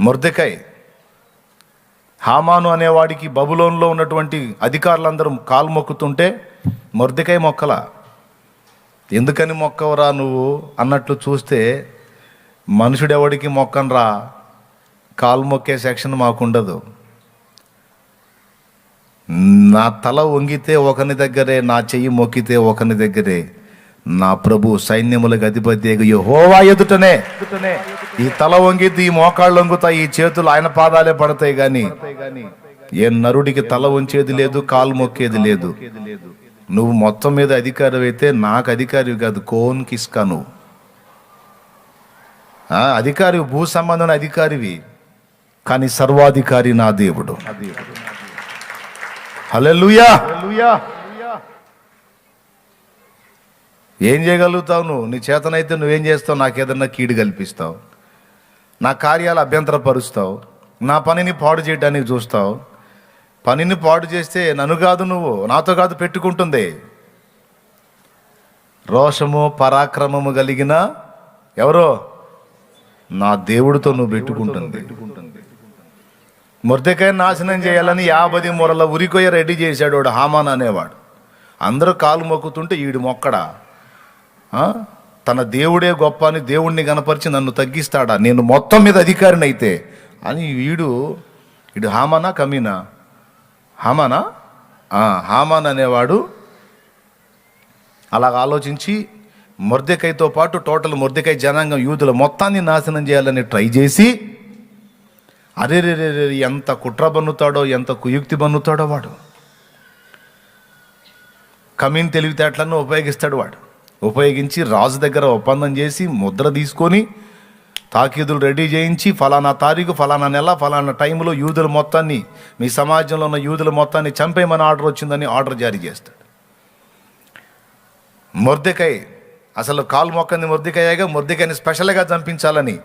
మొర్దెకాయ్ హామాను అనేవాడికి బబులోన్లో ఉన్నటువంటి అధికారులందరూ కాలు మొక్కుతుంటే మొర్దెకాయ మొక్కల. ఎందుకని మొక్కవరా నువ్వు అన్నట్లు చూస్తే మనుషుడెవడికి మొక్కనరా కాలు మొక్కే సెక్షన్ మాకుండదు. నా తల వంగితే ఒకని దగ్గరే నా చెయ్యి మొక్కితే ఒకని దగ్గరే. నా ప్రభు సైన్యములకు అధిపతి హోవా ఎదుటనే ఈ తల వంగితే ఈ మోకాళ్ళు వంగుతాయి ఈ చేతులు ఆయన పాదాలే పడతాయి గాని ఏ నరుడికి తల వంచేది లేదు కాలు మొక్కేది లేదు. నువ్వు మొత్తం మీద అధికారి అయితే నాకు అధికారి కాదు కోన్ కిస్కా నువ్వు ఆ, అధికారి భూ సంబంధం అధికారివి కానీ సర్వాధికారి నా దేవుడు. హల్లెలూయా. ఏం చేయగలుగుతావు నువ్వు? నీ చేతనైతే నువ్వేం చేస్తావు? నాకేదన్నా కీడు కల్పిస్తావు. నా కార్యాలు అభ్యంతరపరుస్తావు. నా పనిని పాడు చేయడానికి చూస్తావు. పనిని పాడు చేస్తే నన్ను కాదు నువ్వు నాతో కాదు పెట్టుకుంటుంది. రోషము పరాక్రమము కలిగిన ఎవరో? నా దేవుడితో నువ్వు పెట్టుకుంటుంది. మురదకాయ నాశనం చేయాలని యాభై మూరల ఉరికొయ్య రెడీ చేశాడు వాడు హామాన్ అనేవాడు. అందరూ కాలు మొక్కుతుంటే ఈడు మొక్కడా? తన దేవుడే గొప్ప అని దేవుణ్ణి కనపరిచి నన్ను తగ్గిస్తాడా? నేను మొత్తం మీద అధికారిని అయితే అని వీడు వీడు హామానా కమీనా? హామానా? హామాన్ అనేవాడు అలాగ ఆలోచించి మొర్దెకైతో పాటు టోటల్ మొర్దెకై జనాంగం యూదుల మొత్తాన్ని నాశనం చేయాలని ట్రై చేసి అరే రే రే రే ఎంత కుట్ర బన్నుతాడో ఎంత కుయుక్తి బన్నుతాడో వాడు. కమీన్ తెలివితేటలను ఉపయోగిస్తాడు వాడు. ఉపయోగించి రాజు దగ్గర ఒప్పందం చేసి ముద్ర తీసుకొని తాకీదులు రెడీ చేయించి ఫలానా తారీఖు ఫలానా నెల ఫలానా టైంలో యూదుల మొత్తాన్ని మీ సమాజంలో ఉన్న యూదుల మొత్తాన్ని చంపేయమని ఆర్డర్ వచ్చిందని ఆర్డర్ జారీ చేస్తాడు. మొర్దికై అసలు కాలు మొక్కంది మొర్దెకాయగా మొర్దికాయని స్పెషల్గా చంపించాలని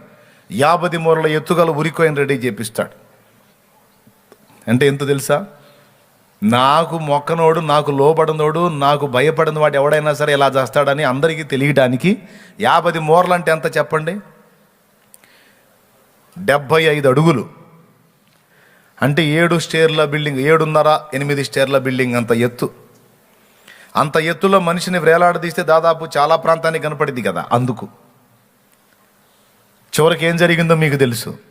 యాభై మూరల ఎత్తుగల ఉరికోయని రెడీ చేపిస్తాడు. అంటే ఎంత తెలుసా? నాకు మొక్కనోడు నాకు లోబడినోడు నాకు భయపడిన వాడు ఎవడైనా సరే ఇలా చేస్తాడని అందరికీ తెలియడానికి యాభై మూరలు అంటే ఎంత చెప్పండి? డెబ్భై ఐదు అడుగులు. అంటే ఏడు స్టేర్ల బిల్డింగ్ ఏడున్నర ఎనిమిది స్టేర్ల బిల్డింగ్ అంత ఎత్తు. అంత ఎత్తులో మనిషిని వేలాడదీస్తే దాదాపు చాలా ప్రాంతానికి కనపడింది కదా అందుకు. చివరికి ఏం జరిగిందో మీకు తెలుసు.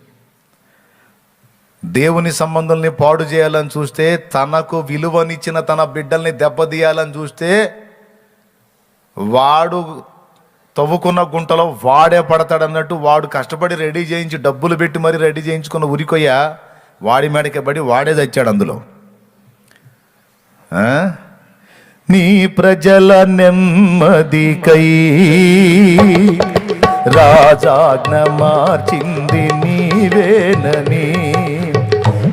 దేవుని సంబంధుల్ని పాడు చేయాలని చూస్తే తనకు విలువనిచ్చిన తన బిడ్డల్ని దెబ్బతీయాలని చూస్తే వాడు తవ్వుకున్న గుంటలో వాడే పడతాడన్నట్టు వాడు కష్టపడి రెడీ చేయించి డబ్బులు పెట్టి మరీ రెడీ చేయించుకున్న ఉరికొయ్య వాడి మేడకే పడి వాడే తెచ్చాడు అందులో. నీ ప్రజల నెమ్మదికై రాజాజ్ఞ మార్చింది నీవేనని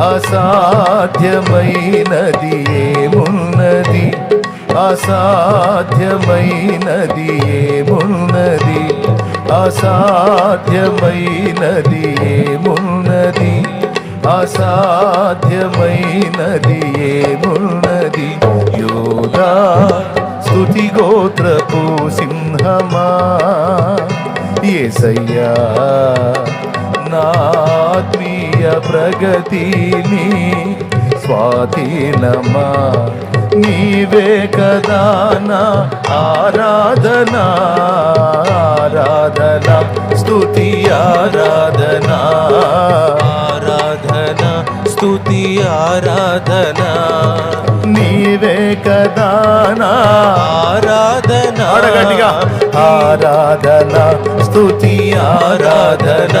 అసాధ్యమైనది ఏమున్నది? అసాధ్యమైనది ఏమున్నది? అసాధ్యమైనది ఏమున్నది? అసాధ్యమైనది ఏమున్నది? యోగా స్తుతి గోత్రపు సింహమా? ఏసయ్యా నా ప్రగతిని స్వాధీనమా నీవే కదా నా ఆరాధన. ఆరాధన స్తుతి ఆరాధన. ఆరాధన స్తుతి ఆరాధన. నీవే కదా నా ఆరాధన స్తుతి ఆరాధన.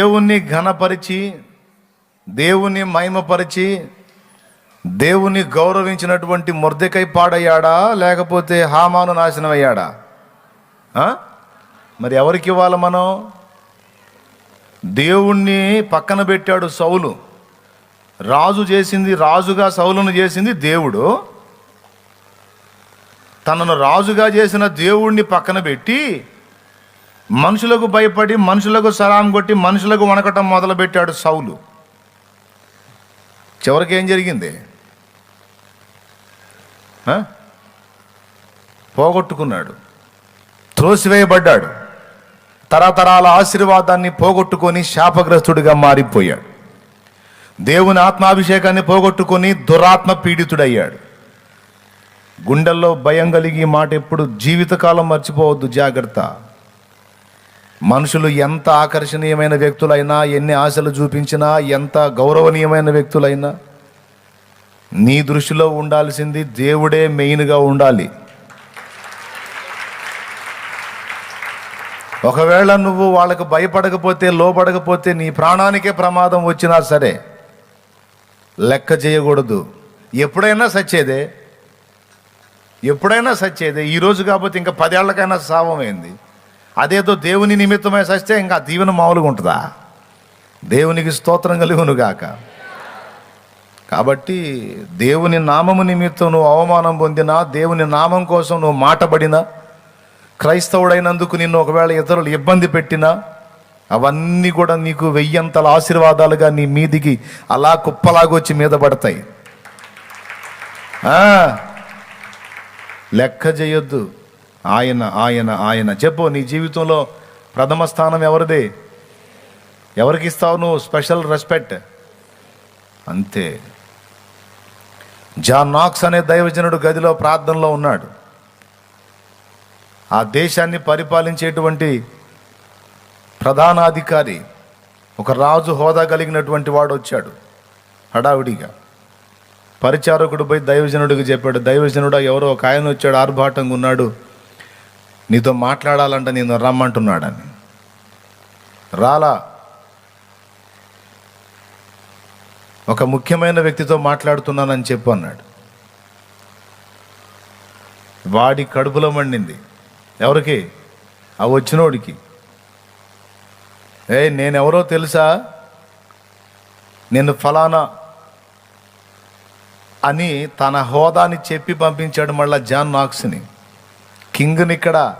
దేవుణ్ణి ఘనపరిచి దేవుణ్ణి మహిమపరిచి దేవుని గౌరవించినటువంటి మొర్దెకై పాడయ్యాడా? లేకపోతే హామాను నాశనం అయ్యాడా మరి ఎవరికి ఇవ్వాలి మనం? దేవుణ్ణి పక్కన పెట్టాడు సౌలు. రాజు చేసింది రాజుగా సౌలును చేసింది దేవుడు. తనను రాజుగా చేసిన దేవుణ్ణి పక్కన పెట్టి మనుషులకు భయపడి మనుషులకు సలాం కొట్టి మనుషులకు వణకటం మొదలుపెట్టాడు సౌలు. చివరికి ఏం జరిగింది? పోగొట్టుకున్నాడు. త్రోసివేయబడ్డాడు. తరతరాల ఆశీర్వాదాన్ని పోగొట్టుకొని శాపగ్రస్తుడిగా మారిపోయాడు. దేవుని ఆత్మాభిషేకాన్ని పోగొట్టుకొని దురాత్మ పీడితుడయ్యాడు. గుండెల్లో భయం కలిగి మాట ఎప్పుడు జీవితకాలం మర్చిపోవద్దు జాగ్రత్త. మనుషులు ఎంత ఆకర్షణీయమైన వ్యక్తులైనా ఎన్ని ఆశలు చూపించినా ఎంత గౌరవనీయమైన వ్యక్తులైనా నీ దృష్టిలో ఉండాల్సింది దేవుడే మెయిన్గా ఉండాలి. ఒకవేళ నువ్వు వాళ్ళకు భయపడకపోతే లోపడకపోతే నీ ప్రాణానికే ప్రమాదం వచ్చినా సరే లెక్క చేయకూడదు. ఎప్పుడైనా సచ్చేదే. ఎప్పుడైనా సచ్చేదే. ఈరోజు కాకపోతే ఇంకా పదేళ్ళకైనా సావమైంది. అదేదో దేవుని నిమిత్తమై సస్తే ఇంకా దీవెన మామూలుగా ఉంటుందా? దేవునికి స్తోత్రం కలుగును గాక. కాబట్టి దేవుని నామము నిమిత్తం నువ్వు అవమానం పొందినా దేవుని నామం కోసం నువ్వు మాటబడినా క్రైస్తవుడైనందుకు నిన్ను ఒకవేళ ఇతరులు ఇబ్బంది పెట్టినా అవన్నీ కూడా నీకు వెయ్యంతల ఆశీర్వాదాలుగా నీ మీదికి అలా కుప్పలాగొచ్చి మీద పడతాయి. లెక్క చేయొద్దు. ఆయన ఆయన ఆయన. చెప్పు నీ జీవితంలో ప్రథమ స్థానం ఎవరిది? ఎవరికి ఇస్తావు నువ్వు స్పెషల్ రెస్పెక్ట్? అంతే. జాన్ నాక్స్ అనే దైవజనుడు గదిలో ప్రార్థనలో ఉన్నాడు. ఆ దేశాన్ని పరిపాలించేటువంటి ప్రధానాధికారి ఒక రాజు హోదా కలిగినటువంటి వాడు వచ్చాడు. హడావిడిగా. పరిచారకుడు పోయి దైవజనుడికి చెప్పాడు దైవజనుడు ఎవరో ఒక ఆయన వచ్చాడు ఆర్భాటంగా ఉన్నాడు. నీతో మాట్లాడాలంటే నేను రమ్మంటున్నాడని. రాలా. ఒక ముఖ్యమైన వ్యక్తితో మాట్లాడుతున్నానని చెప్పు అన్నాడు. వాడి కడుపులో మండింది. ఎవరికి? ఆ వచ్చినోడికి. ఏ నేనెవరో తెలుసా? నేను ఫలానా అని తన హోదాని చెప్పి పంపించాడు మళ్ళా జాన్ నాక్స్ని. కింగ్ని ఇక్కడ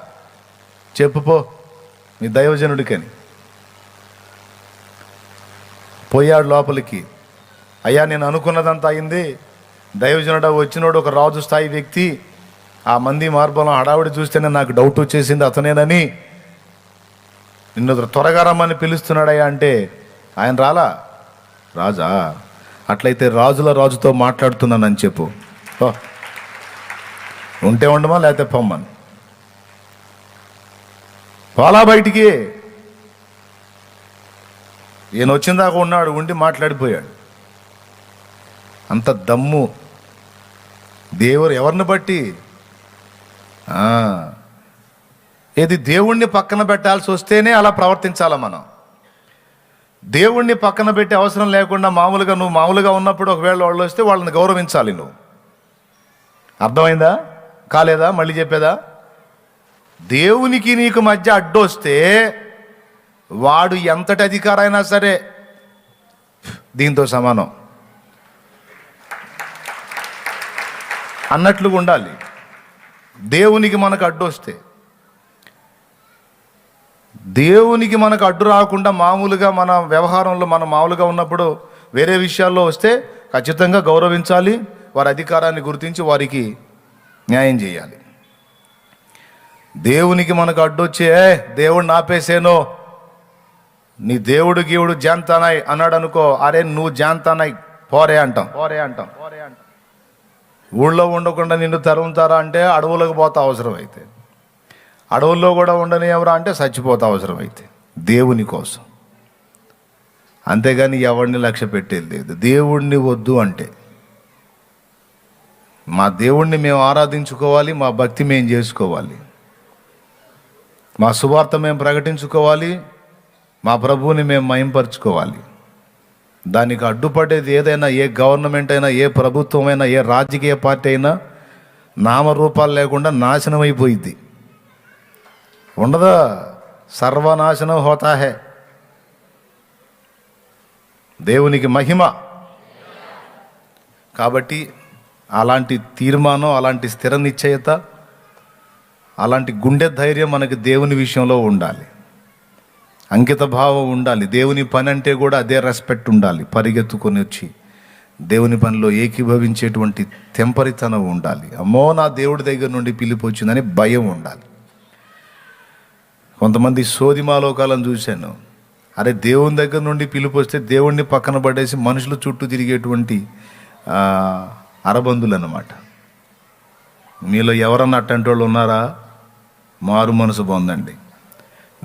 చెప్పుపో మీ దైవజనుడికని. పోయాడు లోపలికి. అయ్యా నేను అనుకున్నదంతా అయింది. దైవజనుడు వచ్చినోడు ఒక రాజు స్థాయి వ్యక్తి. ఆ మంది మార్బలం హడావిడి చూస్తేనే నాకు డౌట్ వచ్చేసింది అతనేనని. నిన్ను త్వరగా రమ్మని పిలుస్తున్నాడయ్యా అంటే ఆయన రాలా? రాజా అట్లయితే రాజుల రాజుతో మాట్లాడుతున్నానని చెప్పు. ఓ ఉంటే ఉండమా లేకపోతే పొమ్మని? పోలా బయటికి. ఈయన వచ్చిందాకా ఉన్నాడు ఉండి మాట్లాడిపోయాడు. అంత దమ్ము. దేవుడు ఎవరిని బట్టి? ఏది దేవుణ్ణి పక్కన పెట్టాల్సి వస్తేనే అలా ప్రవర్తించాల మనం? దేవుణ్ణి పక్కన పెట్టే అవసరం లేకుండా మామూలుగా నువ్వు మామూలుగా ఉన్నప్పుడు ఒకవేళ వాళ్ళు వస్తే వాళ్ళని గౌరవించాలి నువ్వు. అర్థమైందా? కాలేదా? మళ్ళీ చెప్పేదా? దేవునికి నీకు మధ్య అడ్డొస్తే వాడు ఎంతటి అధికారైనా సరే దీంతో సమానం. అన్నట్లుగా ఉండాలి. దేవునికి మనకు అడ్డొస్తే. దేవునికి మనకు అడ్డు రాకుండా మామూలుగా మన వ్యవహారంలో మనం మామూలుగా ఉన్నప్పుడు వేరే విషయాల్లో వస్తే ఖచ్చితంగా గౌరవించాలి వారి అధికారాన్ని గుర్తించి వారికి న్యాయం చేయాలి. దేవునికి మనకు అడ్డొచ్చి ఏ దేవుడు నాపేసేనో. నీ దేవుడు గీవుడు జాంతానాయ్ అన్నాడు అనుకో అరే నువ్వు జాంతానాయ్ పోరే అంటాం. పోరే అంటాం. పోరే అంటాం. ఊళ్ళో ఉండకుండా నిన్ను తరుముతారా అంటే అడవులకు పోతా అవసరం అయితే అడవుల్లో కూడా ఉండని ఎవరా అంటే చచ్చిపోతా అవసరం అయితే దేవుని కోసం. అంతేగాని ఎవరిని లక్ష్య పెట్టేది లేదు. దేవుణ్ణి వద్దు అంటే. మా దేవుణ్ణి మేము ఆరాధించుకోవాలి మా భక్తి మేము చేసుకోవాలి. మా సువార్త మేము ప్రకటించుకోవాలి మా ప్రభువుని మేము మయంపరచుకోవాలి దానికి అడ్డుపడేది ఏదైనా ఏ గవర్నమెంట్ అయినా ఏ ప్రభుత్వం అయినా ఏ రాజకీయ పార్టీ అయినా నామరూపాలు లేకుండా నాశనం అయిపోయింది ఉండదా? సర్వనాశనం హోతాహే దేవునికి మహిమ. కాబట్టి అలాంటి తీర్మానం అలాంటి స్థిర నిశ్చయత అలాంటి గుండె ధైర్యం మనకి దేవుని విషయంలో ఉండాలి. అంకిత భావం ఉండాలి. దేవుని పని అంటే కూడా అదే రెస్పెక్ట్ ఉండాలి. పరిగెత్తుకొని వచ్చి దేవుని పనిలో ఏకీభవించేటువంటి తెంపరితనం ఉండాలి. అమ్మో నా దేవుడి దగ్గర నుండి పిలిపి వచ్చిందని భయం ఉండాలి. కొంతమంది సోదిమాలోకాలను చూశాను. అరే దేవుని దగ్గర నుండి పిలుపు వస్తే దేవుణ్ణి పక్కన పడేసి మనుషుల చుట్టూ తిరిగేటువంటి అరబందులు అన్నమాట మీలో ఎవరన్నా అట్టంటి వాళ్ళు ఉన్నారా? మారు మనసు పొందండి.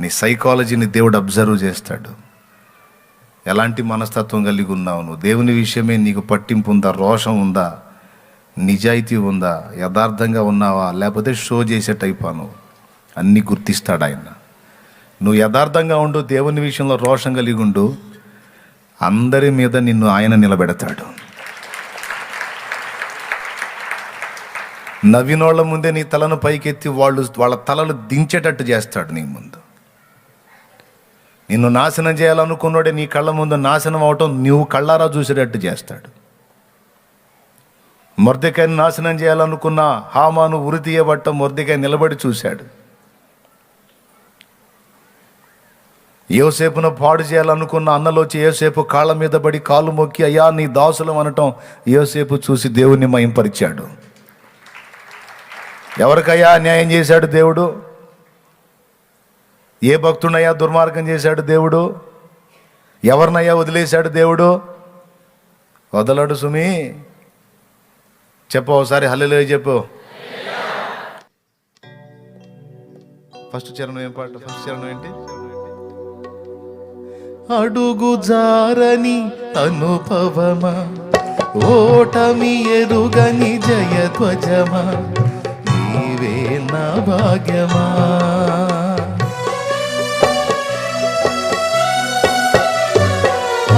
నీ సైకాలజీని దేవుడు అబ్జర్వ్ చేస్తాడు. ఎలాంటి మనస్తత్వం కలిగి ఉన్నావు నువ్వు? దేవుని విషయమే నీకు పట్టింపు ఉందా? రోషం ఉందా? నిజాయితీ ఉందా? యథార్థంగా ఉన్నావా? లేకపోతే షో చేసే టైపా నువ్వు? అన్నీ గుర్తిస్తాడు ఆయన. నువ్వు యథార్థంగా ఉండు దేవుని విషయంలో రోషం కలిగి ఉండు అందరి మీద నిన్ను ఆయన నిలబెడతాడు. నవ్వినోళ్ళ ముందే నీ తలను పైకెత్తి వాళ్ళు వాళ్ళ తలలు దించేటట్టు చేస్తాడు నీ ముందు. నిన్ను నాశనం చేయాలనుకున్నాడే నీ కళ్ళ ముందు నాశనం అవటం నువ్వు కళ్ళారా చూసేటట్టు చేస్తాడు. మొర్దికాయని నాశనం చేయాలనుకున్న హామాను ఉరి తీయబట్ట మొర్దికాయ నిలబడి చూశాడు. ఏసేపును పాడు చేయాలనుకున్న అన్నలోచి ఏసేపు కాళ్ళ మీద పడి కాలు మొక్కి అయ్యా నీ దాసులం అనటం ఏసేపు చూసి దేవుణ్ణి మయంపరిచాడు ఎవరికయ్యా న్యాయం చేశాడు దేవుడు? ఏ భక్తుడయ్యా దుర్మార్గం చేశాడు దేవుడు? ఎవరినయ్యా వదిలేశాడు దేవుడు? వదలడు సుమి. చెప్పు ఒకసారి హల్లులే చెప్పు. ఫస్ట్ చరణం ఏం పాట? ఫస్ట్ చరణం ఏంటి? అడుగు జారని అనుభవమా? ఓటమి ఎరుగని జయధ్వజమా? నీవే నా భాగ్యమా?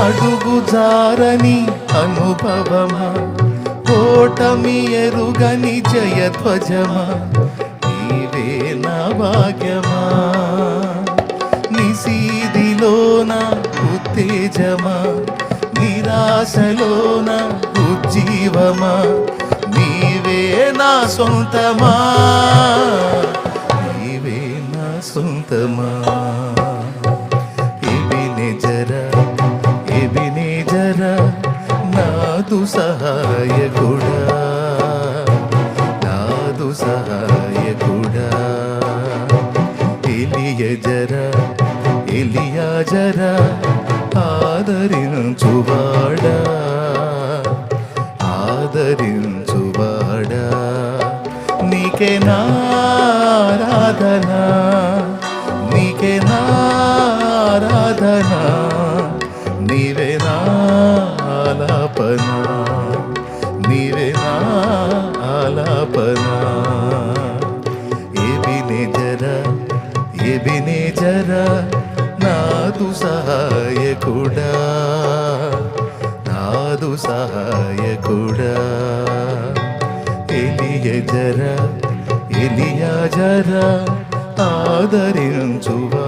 అడుగు జారని అనుభవమా? ఓటమి ఎరుగని జయధ్వజమా నీవే నా భాగ్యమా? నిసీదిలోన ఉత్తేజమా? నిరాశలోన ఉజ్జీవమా? నా సొంతమా? నీవే నా సొంతమా? ఎబినెజర ఎబినెజర నాదు సహాయ కూడా నీకే నారాధన నీకే నారాధన నీవే నాలాపన నీవే నాలాపన ఎబినెజర ఎబినెజర నాదు సహాయకుడా నాదు సహాయకుడా. ఎలియజర ఎలియాజరా ఆదరించువాడా.